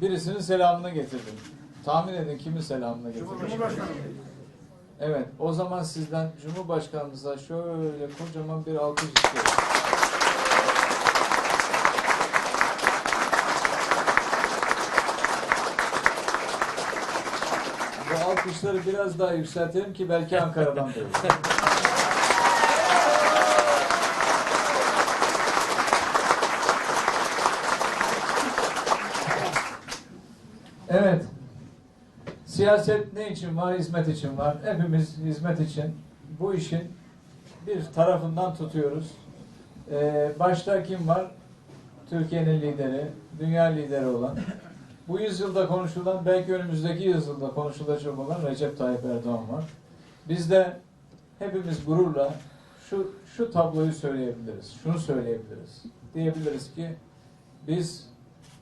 birisinin selamını getirdim. Tahmin edin kimin selamını getirdim? Cumhurbaşkanı. Evet, o zaman sizden Cumhurbaşkanımıza şöyle kocaman bir alkış istiyorum. Bu alkışları biraz daha yükseltelim ki belki Ankara'dan duyulur. Evet. Siyaset ne için var? Hizmet için var. Hepimiz hizmet için bu işin bir tarafından tutuyoruz. Ee, başta kim var? Türkiye'nin lideri, dünya lideri olan, bu yüzyılda konuşulan, belki önümüzdeki yüzyılda konuşulacak olan Recep Tayyip Erdoğan var. Biz de hepimiz gururla şu, şu tabloyu söyleyebiliriz, şunu söyleyebiliriz. Diyebiliriz ki biz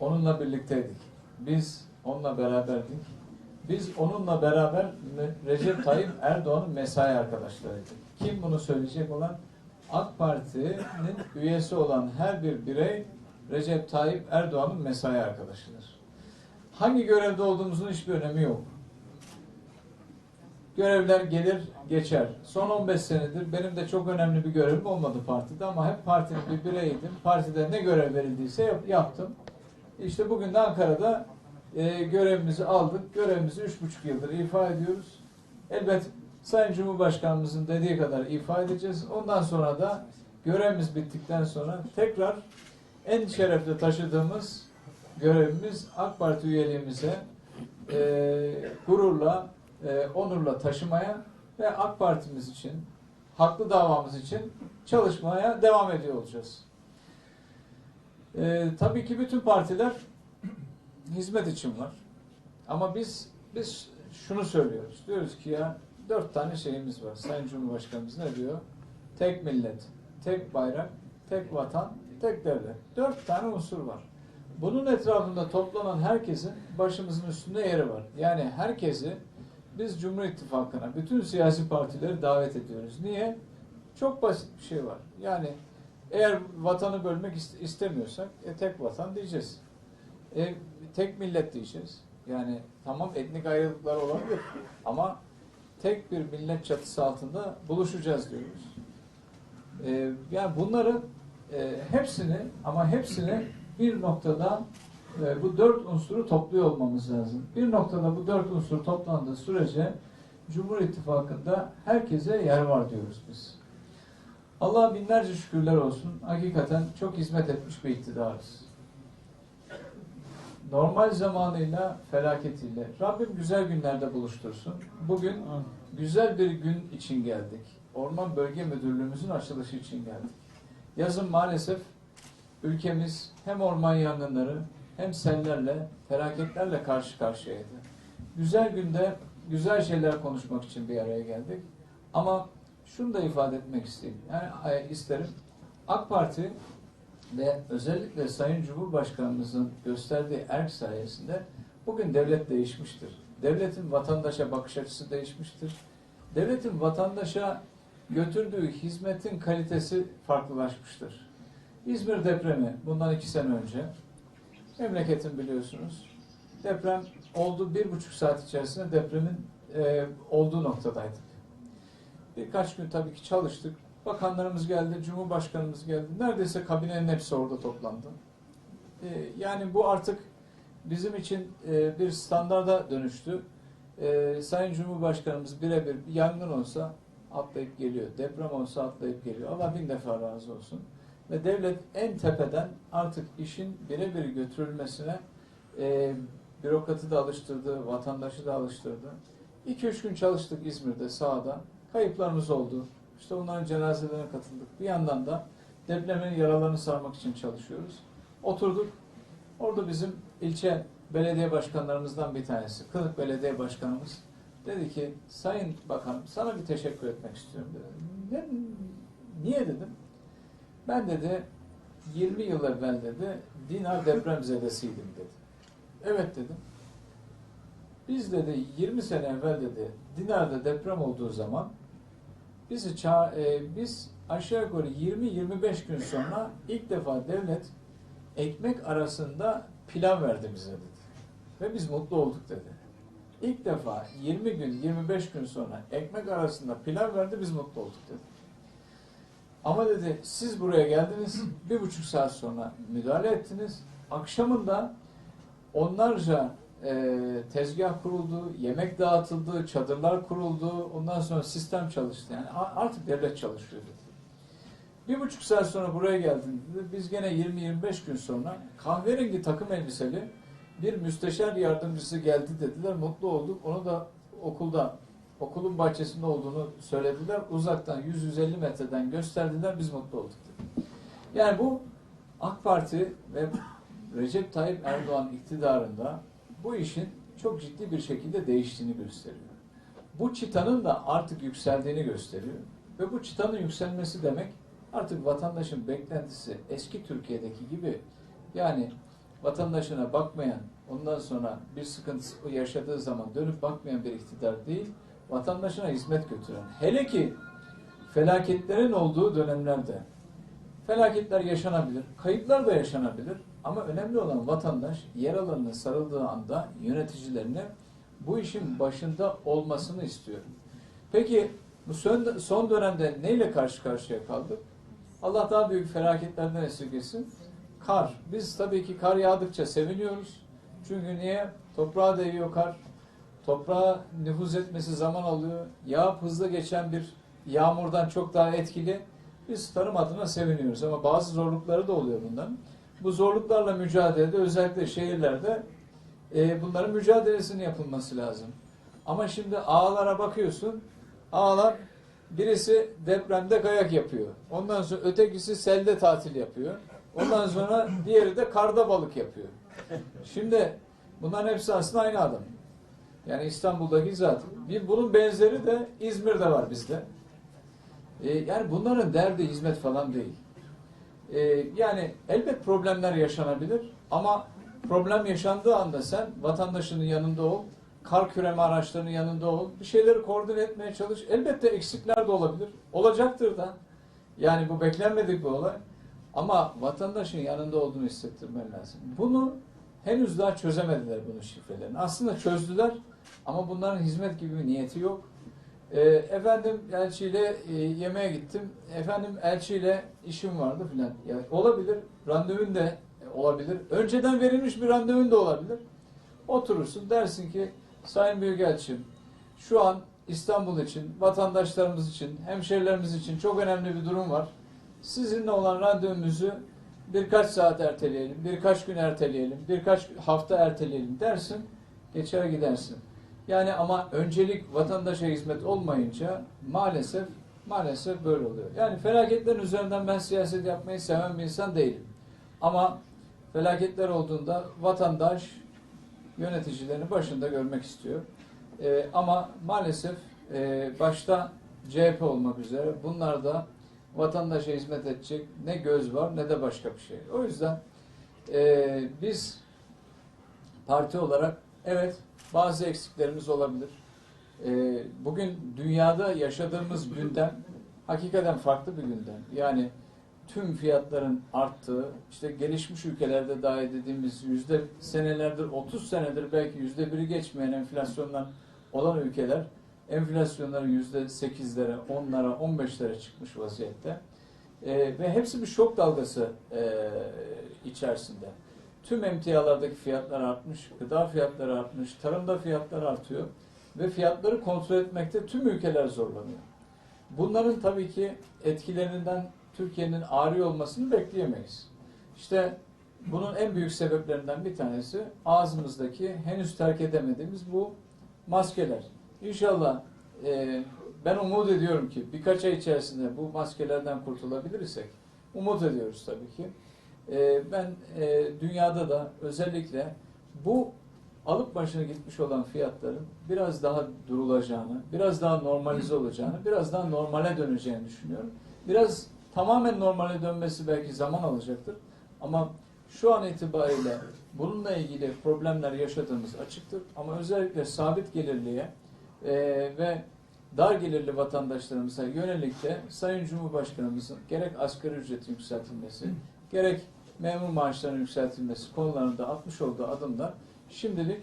onunla birlikteydik. Biz onunla beraberdik. Biz onunla beraber Recep Tayyip Erdoğan'ın mesai arkadaşlarıydık. Kim bunu söyleyecek olan? AK Parti'nin üyesi olan her bir birey Recep Tayyip Erdoğan'ın mesai arkadaşıdır. Hangi görevde olduğumuzun hiçbir önemi yok. Görevler gelir geçer. Son 15 senedir benim de çok önemli bir görevim olmadı partide ama hep partinin bir bireyiydim. Partide ne görev verildiyse yap- yaptım. İşte bugün de Ankara'da e, görevimizi aldık. Görevimizi üç buçuk yıldır ifa ediyoruz. Elbet Sayın Cumhurbaşkanımızın dediği kadar ifa edeceğiz. Ondan sonra da görevimiz bittikten sonra tekrar en şerefle taşıdığımız görevimiz AK Parti üyeliğimize e, gururla, e, onurla taşımaya ve AK Partimiz için, haklı davamız için çalışmaya devam ediyor olacağız. E, tabii ki bütün partiler hizmet için var. Ama biz biz şunu söylüyoruz. Diyoruz ki ya dört tane şeyimiz var. Sayın Cumhurbaşkanımız ne diyor? Tek millet, tek bayrak, tek vatan, tek devlet. Dört tane unsur var. Bunun etrafında toplanan herkesin başımızın üstünde yeri var. Yani herkesi biz Cumhur İttifakı'na, bütün siyasi partileri davet ediyoruz. Niye? Çok basit bir şey var. Yani eğer vatanı bölmek ist- istemiyorsak e, tek vatan diyeceğiz. E, tek millet diyeceğiz. Yani tamam etnik ayrılıklar olabilir ama tek bir millet çatısı altında buluşacağız diyoruz. E, yani bunları e, hepsini ama hepsini bir noktada e, bu dört unsuru topluyor olmamız lazım. Bir noktada bu dört unsur toplandığı sürece Cumhur İttifakı'nda herkese yer var diyoruz biz. Allah'a binlerce şükürler olsun. Hakikaten çok hizmet etmiş bir iktidarız normal zamanıyla felaketiyle. Rabbim güzel günlerde buluştursun. Bugün güzel bir gün için geldik. Orman Bölge Müdürlüğümüzün açılışı için geldik. Yazın maalesef ülkemiz hem orman yangınları hem sellerle, felaketlerle karşı karşıyaydı. Güzel günde güzel şeyler konuşmak için bir araya geldik. Ama şunu da ifade etmek isteyeyim. Yani e, isterim. AK Parti ve özellikle Sayın Cumhurbaşkanımızın gösterdiği erk sayesinde bugün devlet değişmiştir. Devletin vatandaşa bakış açısı değişmiştir. Devletin vatandaşa götürdüğü hizmetin kalitesi farklılaşmıştır. İzmir depremi bundan iki sene önce memleketin biliyorsunuz deprem oldu bir buçuk saat içerisinde depremin e, olduğu noktadaydık. Birkaç gün tabii ki çalıştık. Bakanlarımız geldi, Cumhurbaşkanımız geldi. Neredeyse kabinenin hepsi orada toplandı. Ee, yani bu artık bizim için e, bir standarda dönüştü. Ee, Sayın Cumhurbaşkanımız birebir bir yangın olsa atlayıp geliyor. Deprem olsa atlayıp geliyor. Allah bin defa razı olsun. Ve devlet en tepeden artık işin birebir götürülmesine e, bürokratı da alıştırdı, vatandaşı da alıştırdı. 2-3 gün çalıştık İzmir'de sahada. Kayıplarımız oldu. İşte onların cenazelerine katıldık. Bir yandan da depremin yaralarını sarmak için çalışıyoruz. Oturduk. Orada bizim ilçe belediye başkanlarımızdan bir tanesi, Kılık Belediye Başkanımız dedi ki Sayın Bakanım sana bir teşekkür etmek istiyorum dedi. Ne, niye dedim. Ben dedi 20 yıl evvel dedi Dinar depremzedesiydim dedi. Evet dedim. Biz dedi 20 sene evvel dedi Dinar'da deprem olduğu zaman bizi ça e, biz aşağı yukarı 20-25 gün sonra ilk defa devlet ekmek arasında pilav verdi bize dedi. ve biz mutlu olduk dedi. İlk defa 20 gün, 25 gün sonra ekmek arasında pilav verdi, biz mutlu olduk dedi. Ama dedi siz buraya geldiniz, bir buçuk saat sonra müdahale ettiniz. Akşamında onlarca e, tezgah kuruldu, yemek dağıtıldı, çadırlar kuruldu. Ondan sonra sistem çalıştı. Yani artık devlet çalışıyor dedi. Bir buçuk saat sonra buraya geldin dedi. Biz gene 20-25 gün sonra kahverengi takım elbiseli bir müsteşar yardımcısı geldi dediler. Mutlu olduk. Onu da okulda, okulun bahçesinde olduğunu söylediler. Uzaktan 100-150 metreden gösterdiler. Biz mutlu olduk dedi. Yani bu AK Parti ve Recep Tayyip Erdoğan iktidarında bu işin çok ciddi bir şekilde değiştiğini gösteriyor. Bu çıtanın da artık yükseldiğini gösteriyor. Ve bu çıtanın yükselmesi demek artık vatandaşın beklentisi eski Türkiye'deki gibi yani vatandaşına bakmayan, ondan sonra bir sıkıntısı yaşadığı zaman dönüp bakmayan bir iktidar değil, vatandaşına hizmet götüren. Hele ki felaketlerin olduğu dönemlerde felaketler yaşanabilir, kayıplar da yaşanabilir ama önemli olan vatandaş yer alanına sarıldığı anda yöneticilerine bu işin başında olmasını istiyor. Peki bu son, dönemde neyle karşı karşıya kaldık? Allah daha büyük felaketlerden esirgesin. Kar. Biz tabii ki kar yağdıkça seviniyoruz. Çünkü niye? Toprağa değiyor kar. Toprağa nüfuz etmesi zaman alıyor. Yağıp hızlı geçen bir yağmurdan çok daha etkili. Biz tarım adına seviniyoruz ama bazı zorlukları da oluyor bunların. Bu zorluklarla mücadelede özellikle şehirlerde e, bunların mücadelesinin yapılması lazım. Ama şimdi ağlara bakıyorsun. Ağlar birisi depremde kayak yapıyor. Ondan sonra ötekisi selde tatil yapıyor. Ondan sonra diğeri de karda balık yapıyor. Şimdi bunların hepsi aslında aynı adam. Yani İstanbul'daki zat. Bir bunun benzeri de İzmir'de var bizde. Ee, yani bunların derdi hizmet falan değil. Ee, yani elbet problemler yaşanabilir ama problem yaşandığı anda sen vatandaşının yanında ol, kar küreme araçlarının yanında ol, bir şeyleri koordine etmeye çalış. Elbette eksikler de olabilir. Olacaktır da. Yani bu beklenmedik bir olay. Ama vatandaşın yanında olduğunu hissettirmen lazım. Bunu henüz daha çözemediler bunun şifrelerini. Aslında çözdüler ama bunların hizmet gibi bir niyeti yok. Ee, efendim elçiyle e, yemeğe gittim. Efendim elçiyle işim vardı filan. Ya, olabilir. Randevun da e, olabilir. Önceden verilmiş bir randevun da olabilir. Oturursun dersin ki Sayın Büyükelçim şu an İstanbul için, vatandaşlarımız için, hemşehrilerimiz için çok önemli bir durum var. Sizinle olan randevumuzu birkaç saat erteleyelim, birkaç gün erteleyelim, birkaç hafta erteleyelim dersin, geçer gidersin. Yani ama öncelik vatandaşa hizmet olmayınca maalesef maalesef böyle oluyor. Yani felaketlerin üzerinden ben siyaset yapmayı seven bir insan değilim. Ama felaketler olduğunda vatandaş yöneticilerini başında görmek istiyor. Ee, ama maalesef e, başta CHP olmak üzere bunlar da vatandaşa hizmet edecek ne göz var ne de başka bir şey. O yüzden e, biz parti olarak evet bazı eksiklerimiz olabilir. E, bugün dünyada yaşadığımız gündem hakikaten farklı bir gündem. Yani tüm fiyatların arttığı, işte gelişmiş ülkelerde dahi dediğimiz yüzde senelerdir, 30 senedir belki yüzde biri geçmeyen enflasyondan olan ülkeler enflasyonları yüzde sekizlere, onlara, on beşlere çıkmış vaziyette. Ee, ve hepsi bir şok dalgası e, içerisinde. Tüm emtialardaki fiyatlar artmış, gıda fiyatları artmış, tarımda fiyatlar artıyor ve fiyatları kontrol etmekte tüm ülkeler zorlanıyor. Bunların tabii ki etkilerinden Türkiye'nin ağrı olmasını bekleyemeyiz. İşte bunun en büyük sebeplerinden bir tanesi ağzımızdaki henüz terk edemediğimiz bu maskeler. İnşallah e, ben umut ediyorum ki birkaç ay içerisinde bu maskelerden kurtulabilirsek, umut ediyoruz tabii ki. E, ben e, dünyada da özellikle bu alıp başına gitmiş olan fiyatların biraz daha durulacağını, biraz daha normalize olacağını, biraz daha normale döneceğini düşünüyorum. Biraz tamamen normale dönmesi belki zaman alacaktır. Ama şu an itibariyle bununla ilgili problemler yaşadığımız açıktır. Ama özellikle sabit gelirliye e, ve dar gelirli vatandaşlarımıza yönelik de Sayın Cumhurbaşkanımızın gerek asgari ücretin yükseltilmesi, gerek memur maaşlarının yükseltilmesi konularında atmış olduğu adımlar şimdilik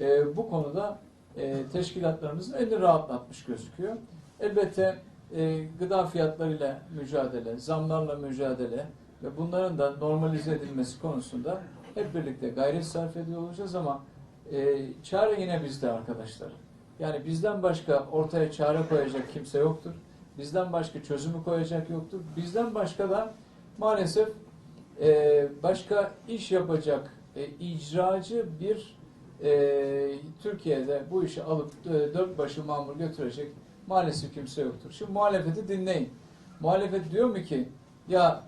e, bu konuda e, teşkilatlarımızın elini rahatlatmış gözüküyor. Elbette e, gıda fiyatlarıyla mücadele, zamlarla mücadele ve bunların da normalize edilmesi konusunda hep birlikte gayret sarf ediyor olacağız ama e, çare yine bizde arkadaşlar. Yani bizden başka ortaya çare koyacak kimse yoktur. Bizden başka çözümü koyacak yoktur. Bizden başka da maalesef e, başka iş yapacak e, icracı bir e, Türkiye'de bu işi alıp e, dört başı mamur götürecek maalesef kimse yoktur. Şimdi muhalefeti dinleyin. Muhalefet diyor mu ki ya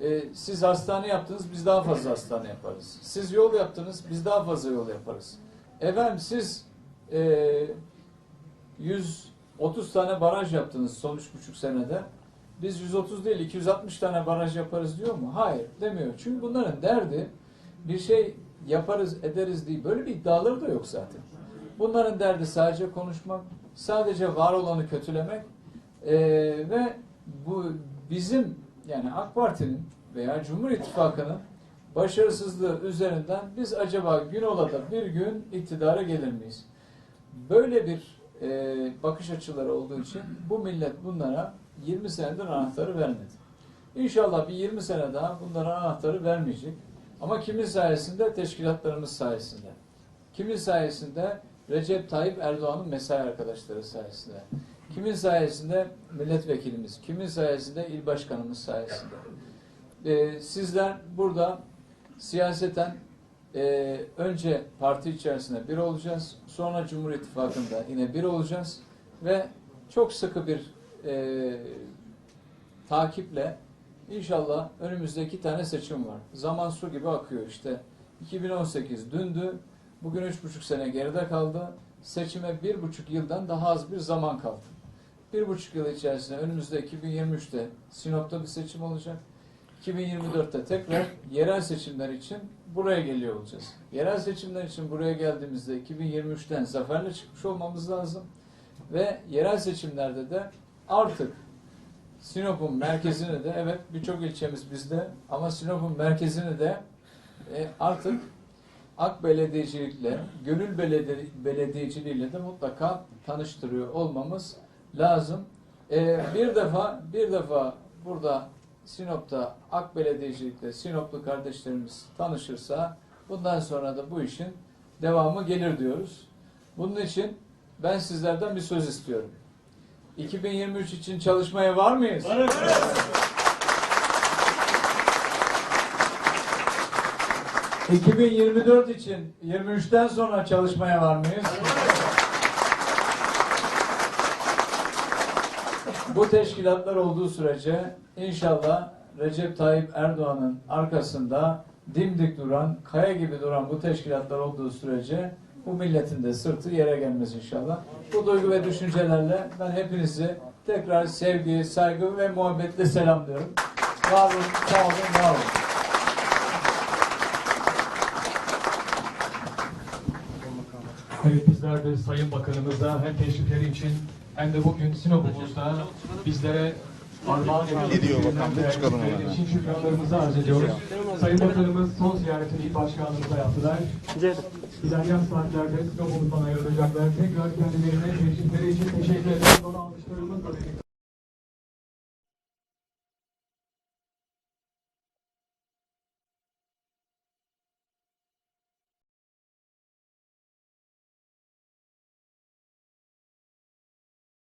e, siz hastane yaptınız biz daha fazla hastane yaparız. Siz yol yaptınız biz daha fazla yol yaparız. Efendim siz e, 130 tane baraj yaptınız son üç buçuk senede. Biz 130 değil 260 tane baraj yaparız diyor mu? Hayır demiyor. Çünkü bunların derdi bir şey yaparız ederiz değil. Böyle bir iddiaları da yok zaten. Bunların derdi sadece konuşmak, sadece var olanı kötülemek Ee, ve bu bizim yani AK Parti'nin veya Cumhur İttifakı'nın başarısızlığı üzerinden biz acaba gün ola bir gün iktidara gelir miyiz? Böyle bir e, bakış açıları olduğu için bu millet bunlara 20 senedir anahtarı vermedi. İnşallah bir 20 sene daha bunlara anahtarı vermeyecek. Ama kimin sayesinde? Teşkilatlarımız sayesinde. Kimin sayesinde? Recep Tayyip Erdoğan'ın mesai arkadaşları sayesinde. Kimin sayesinde? Milletvekilimiz. Kimin sayesinde? İl başkanımız sayesinde. Ee, sizler burada siyaseten e, önce parti içerisinde bir olacağız. Sonra Cumhur İttifakı'nda yine bir olacağız. Ve çok sıkı bir e, takiple inşallah önümüzde iki tane seçim var. Zaman su gibi akıyor işte. 2018 dündü. Bugün üç buçuk sene geride kaldı. Seçime bir buçuk yıldan daha az bir zaman kaldı. Bir buçuk yıl içerisinde önümüzde 2023'te Sinop'ta bir seçim olacak. 2024'te tekrar yerel seçimler için buraya geliyor olacağız. Yerel seçimler için buraya geldiğimizde 2023'ten zaferle çıkmış olmamız lazım. Ve yerel seçimlerde de artık Sinop'un merkezini de evet birçok ilçemiz bizde ama Sinop'un merkezini de e, artık AK Belediyecilikle, Gönül Beledi Belediyeciliğiyle de mutlaka tanıştırıyor olmamız lazım. E, bir defa bir defa burada Sinop'ta AK Belediyecilikle Sinoplu kardeşlerimiz tanışırsa bundan sonra da bu işin devamı gelir diyoruz. Bunun için ben sizlerden bir söz istiyorum. 2023 için çalışmaya var mıyız? 2024 için 23'ten sonra çalışmaya var mıyız? Bu teşkilatlar olduğu sürece inşallah Recep Tayyip Erdoğan'ın arkasında dimdik duran, kaya gibi duran bu teşkilatlar olduğu sürece bu milletin de sırtı yere gelmez inşallah. Bu duygu ve düşüncelerle ben hepinizi tekrar sevgi, saygı ve muhabbetle selamlıyorum. Var olun, sağ olun, var olun. Evet bizler de Sayın Bakanımıza hem teşrifleri için hem de bugün Sinop'umuzda bizlere Gidiyor bakalım, bir çıkalım hemen. için şükranlarımızı arz ediyoruz. Sayın Bakanımız son ziyaretini il başkanlığımıza yaptılar. İlerleyen saatlerde Sinop'umuzdan ayrılacaklar. Tekrar kendilerine teşrifleri için teşekkür ederim. Ona alkışlarımızla birlikte.